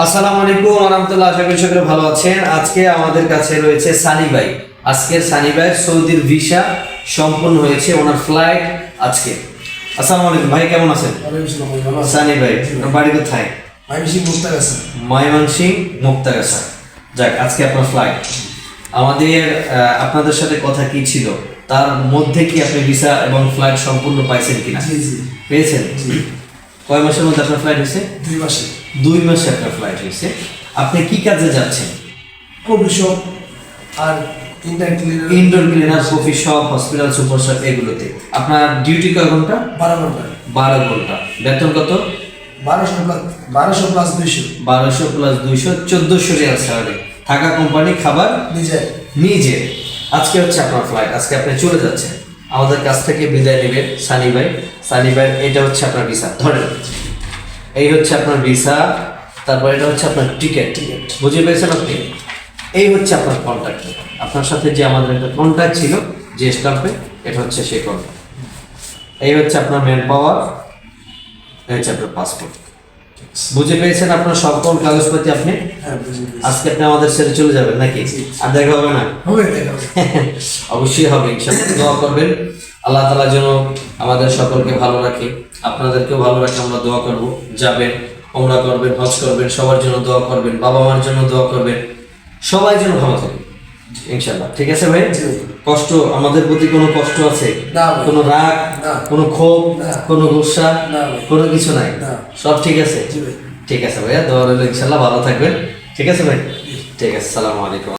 আসসালামু আলাইকুম রহমতুল্লাহ আশা করি সকলে ভালো আছেন। আজকে আমাদের কাছে রয়েছে সানি ভাই। আজকের সানি ভাই সৌদির ভিসা সম্পূর্ণ হয়েছে ওনার ফ্লাইট আজকে। আসসালামু আলাইকুম ভাই কেমন আছেন? সানি ভাই বাড়ি কোথায়? ময়মনসিং মুক্তাগাছা যাক আজকে আপনার ফ্লাইট। আমাদের আপনাদের সাথে কথা কি ছিল? তার মধ্যে কি আপনি ভিসা এবং ফ্লাইট সম্পূর্ণ পাইছেন কিনা? পেয়েছেন? কয় মাসের মধ্যে আপনার ফ্লাইট হয়েছে? দুই মাসে। দুই মাসে আপনার ফ্লাইট হয়েছে। আপনি কি কাজে যাচ্ছেন? কফি শপ আর indoor cleaner coffee shop hospital super shop এগুলোতে। আপনার ডিউটি কয় ঘণ্টা? বারো ঘণ্টা। বারো ঘণ্টা। বেতন কত? বারোশো প্লাস বারোশো প্লাস দুইশো। বারোশো প্লাস দুইশো চোদ্দোশো রিয়াল স্যালারি। থাকা কোম্পানি খাবার নিজে। নিজে। আজকে হচ্ছে আপনার ফ্লাইট আজকে আপনি চলে যাচ্ছেন। আমাদের কাছ থেকে বিদায় নেবেন সানি ভাই। সানি ভাই, এটা হচ্ছে আপনার ভিসা। ধরেন, এই হচ্ছে আপনার ভিসা, তারপর এটা হচ্ছে আপনার টিকিট টিকিট বুঝে পেয়েছেন আপনি? এই হচ্ছে আপনার কন্ট্যাক্ট আপনার সাথে যে আমাদের একটা কন্ট্যাক্ট ছিল, যে স্টাম্পে এটা হচ্ছে সেই কন্ট্যাক্ট এই হচ্ছে আপনার ম্যান পাওয়ার এই হচ্ছে আপনার পাসপোর্ট বুঝে পেয়েছেন আপনার সকল কাগজপাতি আপনি? হ্যাঁ। আজকে আপনি আমাদের ছেড়ে চলে যাবেন নাকি? আর দেখা হবে না। অবশ্যই হবে দোয়া করবেন। আল্লাহ তালা যেন আমাদের সকলকে ভালো রাখে আপনাদেরকেও ভালো রাখে আমরা দোয়া করব। যাবেন ওমরা করবেন হজ করবেন সবার জন্য দোয়া করবেন বাবা মার জন্য দোয়া করবেন সবাই যেন ভালো থাকে। ইনশাআল্লাহ। ঠিক আছে ভাই? কষ্ট আমাদের প্রতি কোনো কষ্ট আছে? না কোনো রাগ? না। কোনো ক্ষোভ? কোনো গুসা? কোনো কিছু নাই। সব ঠিক আছে? ঠিক আছে ভাইয়া দোয়া রইল ইনশাল্লাহ ভালো থাকবেন। ঠিক আছে ভাই? ঠিক আছে সালামু আলাইকুম।